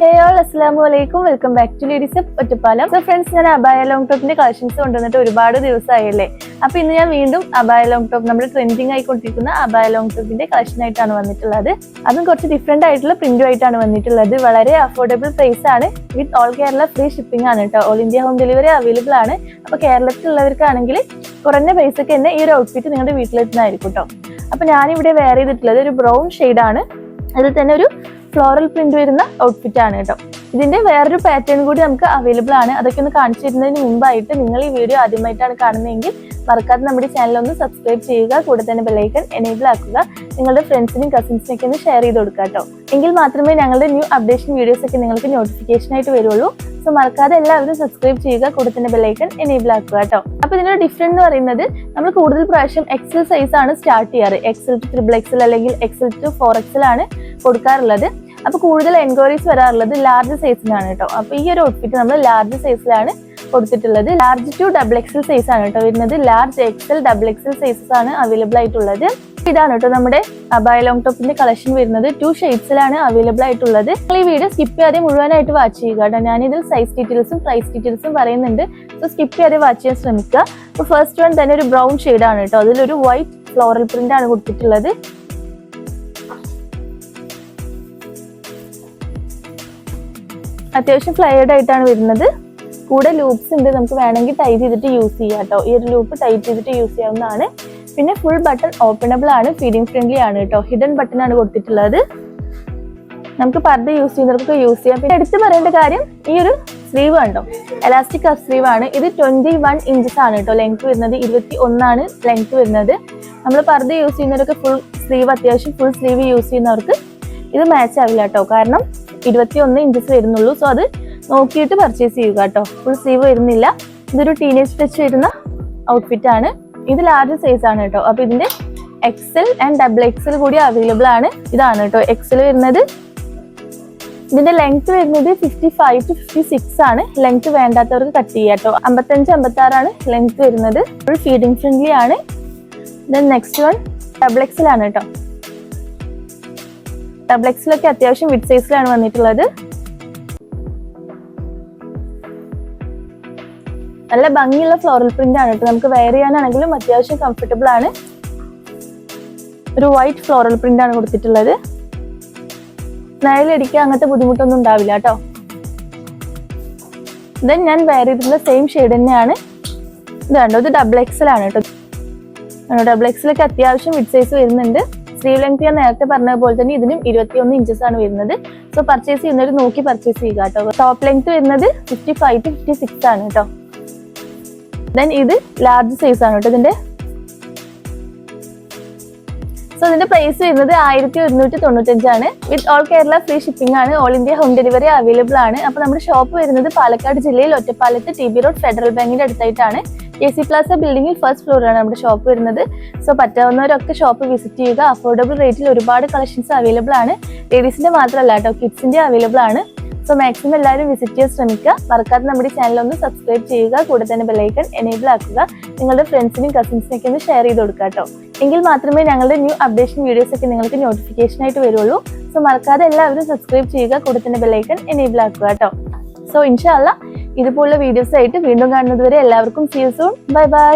ഹേ all അസ്സാമു അലൈക്കും welcome back to ladies Ottapalam so friends ഞാൻ അബായ ലോങ് ടോപ്പിന്റെ കളക്ഷൻസ് കൊണ്ടുവന്നിട്ട് ഒരുപാട് ദിവസമായല്ലേ അപ്പൊ ഇന്ന് ഞാൻ വീണ്ടും അബായ ലോങ് ടോപ്പ് നമ്മുടെ ട്രെൻഡിങ് ആയിക്കൊണ്ടിരിക്കുന്ന അബായ ലോങ് ടോപ്പിന്റെ കളക്ഷൻ ആയിട്ടാണ് വന്നിട്ടുള്ളത്. അതും കുറച്ച് ഡിഫറെന്റ് ആയിട്ടുള്ള പ്രിന്റും ആയിട്ടാണ് വന്നിട്ടുള്ളത്. വളരെ അഫോർഡബിൾ പ്രൈസ് ആണ്. With all Kerala free shipping ആണ് കേട്ടോ all India home delivery available ആണ്. അപ്പൊ കേരളത്തിലുള്ളവർക്കാണെങ്കിൽ കുറഞ്ഞ പൈസക്ക് തന്നെ ഈ ഒരു ഔട്ട്ഫിറ്റ് നിങ്ങളുടെ വീട്ടിലെത്തുന്നതായിരിക്കും കേട്ടോ അപ്പൊ ഞാനിവിടെ വെയർ ചെയ്തിട്ടുള്ളത് ഒരു ബ്രൗൺ ആണ്. അതിൽ തന്നെ ഒരു ഫ്ലോറൽ പ്രിന്റ് വരുന്ന ഔട്ട്ഫിറ്റ് ആണ് കേട്ടോ. ഇതിന്റെ വേറൊരു പാറ്റേൺ കൂടി നമുക്ക് അവൈലബിൾ ആണ്. അതൊക്കെ ഒന്ന് കാണിച്ചു തരുന്നതിന് മുമ്പായിട്ട് നിങ്ങൾ ഈ വീഡിയോ ആദ്യമായിട്ടാണ് കാണുന്നതെങ്കിൽ മറക്കാതെ നമ്മുടെ ചാനൽ ഒന്ന് സബ്സ്ക്രൈബ് ചെയ്യുക കൂടെ തന്നെ ബെലൈക്കൺ എനേബിൾ ആക്കുക നിങ്ങളുടെ ഫ്രണ്ട്സിനും കസിൻസിനും ഒക്കെ ഒന്ന് ഷെയർ ചെയ്ത് കൊടുക്കുക കേട്ടോ. എങ്കിൽ മാത്രമേ ഞങ്ങളുടെ ന്യൂ അപ്ഡേഷൻ വീഡിയോസ് ഒക്കെ നിങ്ങൾക്ക് നോട്ടിഫിക്കേഷൻ ആയിട്ട് വരുള്ളൂ. സോ മറക്കാതെ എല്ലാവരും സബ്സ്ക്രൈബ് ചെയ്യുക കൂടെ തന്നെ ബെലൈക്കൺ എനേബിൾ ആക്കുക കേട്ടോ. അപ്പൊ ഇതിന്റെ ഡിഫറന്റ് എന്ന് പറയുന്നത് നമ്മൾ കൂടുതൽ പ്രാവശ്യം എക്സൽ സൈസ് ആണ് സ്റ്റാർട്ട് ചെയ്യാറ്. എക്സൽ ടു ത്രിബിൾ എക്സൽ അല്ലെങ്കിൽ എക്സൽ ടു ഫോർ എക്സൽ ആണ്. കൊടുക്കാറുള്ളത്. അപ്പൊ കൂടുതൽ എൻക്വയറീസ് വരാറുള്ളത് ലാർജ് സൈസിലാണ് കേട്ടോ. അപ്പൊ ഈ ഒരു ഔട്ട്ഫിറ്റ് നമ്മൾ ലാർജ് സൈസിലാണ് കൊടുത്തിട്ടുള്ളത്. Large to double XL size ആണ് കേട്ടോ വരുന്നത്. Large XL double XL sizes ആണ് അവൈലബിൾ ആയിട്ടുള്ളത്. ഇതാണ് കേട്ടോ നമ്മുടെ അബായ ലോങ് ടോപ്പിന്റെ കളക്ഷൻ വരുന്നത്. ടു ഷെയ്ഡ്സിലാണ് അവൈലബിൾ ആയിട്ടുള്ളത്. നിങ്ങൾ ഈ വീഡിയോ സ്കിപ്പ് ചെയ്യാതെ മുഴുവനായിട്ട് വാച്ച് ചെയ്യുക കേട്ടോ. ഞാനിതിൽ സൈസ് ഡീറ്റെയിൽസും പ്രൈസ് ഡീറ്റെയിൽസും പറയുന്നുണ്ട്. സോ സ്കിപ്പ് ചെയ്യാതെ വാച്ച് ചെയ്യാൻ ശ്രമിക്കുക. അപ്പൊ ഫസ്റ്റ് വൺ തന്നെ ഒരു ബ്രൗൺ ആണ് കേട്ടോ. അതിലൊരു വൈറ്റ് ഫ്ലോറൽ പ്രിന്റ് ആണ് കൊടുത്തിട്ടുള്ളത്. അത്യാവശ്യം ഫ്ലയേർഡ് ആയിട്ടാണ് വരുന്നത്. കൂടെ ലൂപ്സ് ഉണ്ട്. നമുക്ക് വേണമെങ്കിൽ ടൈറ്റ് ചെയ്തിട്ട് യൂസ് ചെയ്യാം കേട്ടോ ഈ ഒരു ലൂപ്പ് ടൈറ്റ് ചെയ്തിട്ട് യൂസ് ചെയ്യാവുന്നതാണ്. പിന്നെ ഫുൾ ബട്ടൺ ഓപ്പണബിൾ ആണ്. ഫീഡിംഗ് ഫ്രണ്ട്ലി ആണ് കേട്ടോ ഹിഡൻ ബട്ടൺ ആണ് കൊടുത്തിട്ടുള്ളത്. നമുക്ക് പർദ്ദ യൂസ് ചെയ്യുന്നവർക്ക് യൂസ് ചെയ്യാം. പിന്നെ എടുത്തു പറയേണ്ട കാര്യം ഈ ഒരു സ്ലീവ് കണ്ടോ എലാസ്റ്റിക് കഫ് സ്ലീവ് ആണ്. ഇത് ട്വന്റി വൺ ഇഞ്ചസ് ആണ് കേട്ടോ ലെങ്ത് വരുന്നത് ഇരുപത്തി ഒന്നാണ് ലെങ്ത് വരുന്നത്. നമ്മൾ പർദ്ദ യൂസ് ചെയ്യുന്നവർക്ക് ഫുൾ സ്ലീവ് അത്യാവശ്യം ഫുൾ സ്ലീവ് യൂസ് ചെയ്യുന്നവർക്ക് ഇത് മാച്ച് ആവില്ല കേട്ടോ കാരണം ഇരുപത്തി ഒന്ന് ഇഞ്ചസ് വരുന്നുള്ളൂ. സോ അത് നോക്കിയിട്ട് പർച്ചേസ് ചെയ്യുക കേട്ടോ. ഫുൾ സ്ലീവ് വരുന്നില്ല. ഇതൊരു ടീനേജ് ടച്ച് വരുന്ന ഔട്ട്ഫിറ്റ് ആണ്. ഇത് ലാർജ് സൈസ് ആണ് കേട്ടോ. അപ്പൊ ഇതിന്റെ എക്സൽ ആൻഡ് ഡബിൾ എക്സൽ കൂടി അവൈലബിൾ ആണ്. ഇതാണ് കേട്ടോ എക്സൽ വരുന്നത്. ഇതിന്റെ ലെങ്ത് വരുന്നത് fifty five to fifty six ആണ്. ലെങ്ത് വേണ്ടാത്തവർക്ക് കട്ട് ചെയ്യാം കേട്ടോ. അമ്പത്തഞ്ച് അമ്പത്തി ആറാണ് ലെങ്ത് വരുന്നത്. ഫുൾ ഫീഡിങ് ഫ്രണ്ട്ലി ആണ്. Then next one double XL ആണ് കേട്ടോ. ഡബിൾ എക്സിലൊക്കെ അത്യാവശ്യം വിഡ് സൈസിലാണ് വന്നിട്ടുള്ളത്. നല്ല ഭംഗിയുള്ള ഫ്ലോറൽ പ്രിന്റ് ആണ് കേട്ടോ. നമുക്ക് വെയർ ചെയ്യാനാണെങ്കിലും അത്യാവശ്യം കംഫർട്ടബിൾ ആണ്. ഒരു വൈറ്റ് ഫ്ലോറൽ പ്രിന്റ് ആണ് കൊടുത്തിട്ടുള്ളത്. നയലടിക്കാൻ അങ്ങനത്തെ ബുദ്ധിമുട്ടൊന്നും ഉണ്ടാവില്ല കേട്ടോ. ദെൻ ഞാൻ വെയർ ചെയ്തിട്ടുള്ള സെയിം ഷെയ്ഡ് തന്നെയാണ്. ഇത് കണ്ടോ? ഇത് ഡബിൾ എക്സൽ ആണ് കേട്ടോ. ഡബിൾ എക്സലൊക്കെ അത്യാവശ്യം വിഡ് സൈസ് വരുന്നുണ്ട്. സ്ലീവ് ലെങ്ത് ഞാൻ നേരത്തെ പറഞ്ഞ പോലെ തന്നെ ഇതിനും ഇരുപത്തിയൊന്ന് ഇഞ്ചസ് ആണ് വരുന്നത്. സോ പർച്ചേസ് ചെയ്യുന്നവർ നോക്കി പർച്ചേസ് ചെയ്യുക കേട്ടോ. ടോപ്പ് ലെങ്ത് വരുന്നത് fifty five to fifty six ആണ് കേട്ടോ. ദെൻ ഇത് ലാർജ് സൈസ് ആണ് കേട്ടോ ഇതിന്റെ ഇതിന്റെ പ്രൈസ് വരുന്നത് ആയിരത്തി ഒരുന്നൂറ്റി തൊണ്ണൂറ്റഞ്ചാണ് with all Kerala free shipping ആണ്. All India home delivery available ആണ്. അപ്പൊ നമ്മുടെ ഷോപ്പ് വരുന്നത് പാലക്കാട് ജില്ലയിൽ ഒറ്റപ്പാലത്ത് ടി ബി റോഡ് ഫെഡറൽ ബാങ്കിന്റെ അടുത്തായിട്ടാണ്. എ സി പ്ലാസ ബിൽഡിംഗിൽ ഫസ്റ്റ് ഫ്ലോറിലാണ് നമ്മുടെ ഷോപ്പ് വരുന്നത്. സോ പറ്റാവുന്നവരൊക്കെ ഷോപ്പ് വിസിറ്റ് ചെയ്യുക. അഫോർഡബിൾ റേറ്റിൽ ഒരുപാട് കളക്ഷൻസ് അവൈലബിൾ ആണ്. ലേഡീസിന്റെ മാത്രമല്ല കേട്ടോ കിഡ്സിന്റെ അവൈലബിൾ ആണ്. സോ മാക്സിമം എല്ലാവരും വിസിറ്റ് ചെയ്യാൻ ശ്രമിക്കുക. മറക്കാതെ നമ്മുടെ ചാനൽ ഒന്ന് സബ്സ്ക്രൈബ് ചെയ്യുക. കൂടെ തന്നെ ബെലൈക്കൺ എനേബിൾ ആക്കുക. നിങ്ങളുടെ ഫ്രണ്ട്സിനും കസിൻസിനൊക്കെ ഒന്ന് ഷെയർ ചെയ്ത് കൊടുക്കുക കേട്ടോ. എങ്കിൽ മാത്രമേ ഞങ്ങളുടെ ന്യൂ അപ്ഡേഷൻ വീഡിയോസ് ഒക്കെ നിങ്ങൾക്ക് നോട്ടിഫിക്കേഷൻ ആയിട്ട് വരുള്ളൂ. സോ മറക്കാതെ എല്ലാവരും സബ്സ്ക്രൈബ് ചെയ്യുക കൂടെ തന്നെ ബെലൈക്കൺ എനേബിൾ ആക്കുക കേട്ടോ. സോ ഇൻഷാല്ല ഇതുപോലുള്ള വീഡിയോസ് ആയിട്ട് വീണ്ടും കാണുന്നത് വരെ എല്ലാവർക്കും സീ സൂൺ ബൈ ബൈ